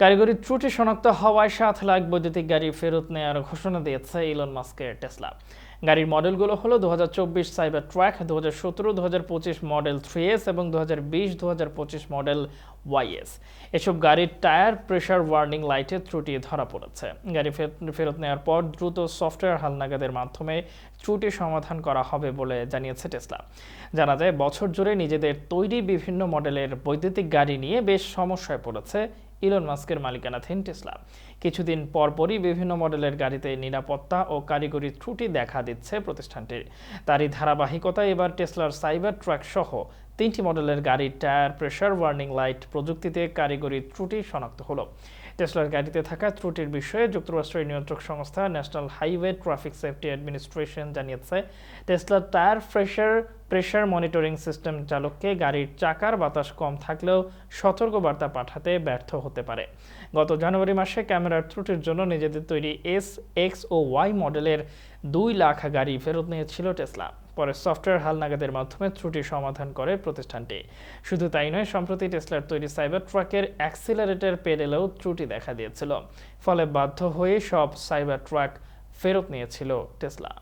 কারিগরি ত্রুটি শনাক্ত হওয়ায় সাত লাখ বৈদ্যুতিক গাড়ি ফেরত নেওয়ার ঘোষণা দিয়েছে ইলন মাস্কের টেসলা। গাড়ির মডেলগুলো হলো দু সাইবার ট্র্যাক দু হাজার মডেল থ্রি এস এবং দু হাজার বিশ দু হাজার পঁচিশ মডেল ওয়াইএস এসব গাড়ির টায়ার প্রেশার ওয়ার্নিং লাইটে ত্রুটি ধরা পড়েছে। গাড়ি ফেরত নেওয়ার পর দ্রুত সফটওয়্যার হালনাগাদের মাধ্যমে ত্রুটি সমাধান করা হবে বলে জানিয়েছে টেসলা। জানা যায়, বছর জুড়ে নিজেদের তৈরি বিভিন্ন মডেলের বৈদ্যুতিক গাড়ি নিয়ে বেশ সমস্যায় পড়েছে ইলন মাস্কের মালিকানাধীন টেসলা। কিছুদিন পরপরই বিভিন্ন মডেলের গাড়িতে নিরাপত্তা ও কারিগরি ত্রুটি দেখা দিচ্ছে প্রতিষ্ঠানটির। তারই ধারাবাহিকতা এবার টেসলার সাইবার ট্র্যাক সহ তিনটি মডেলের গাড়ির টায়ার প্রেশার ওয়ার্নিং লাইট প্রযুক্তিতে কারিগরি ত্রুটি শনাক্ত হলো। টেসলার গাড়িতে থাকা ত্রুটির বিষয়ে যুক্তরাষ্ট্রের নিয়ন্ত্রক সংস্থা National Highway Traffic Safety Administration জানিয়েছে টেসলার tyre pressure pressure monitoring system চালককে গাড়ির চাকার বাতাস কম থাকলেও সতর্কবার্তা পাঠাতে ব্যর্থ হতে পারে। গত জানুয়ারি মাসে ক্যামেরার ত্রুটির জন্য নিজেদের তৈরি এস এক্স ও ওয়াই মডেলের দুই লাখ গাড়ি ফেরত নিয়েছিল টেসলা পরে সফটওয়্যার হালনাগাদের মাধ্যমে ত্রুটি সমাধান করে প্রতিষ্ঠানটি। শুধু তাই নয়, সম্প্রতি টেসলার তৈরি সাইবার ট্রাকের অ্যাক্সিলারেটর পেডেলেও ত্রুটি দেখা দিয়েছিল। ফলে বাধ্য হয়ে সব সাইবার ট্রাক ফেরত নিয়েছিল টেসলা।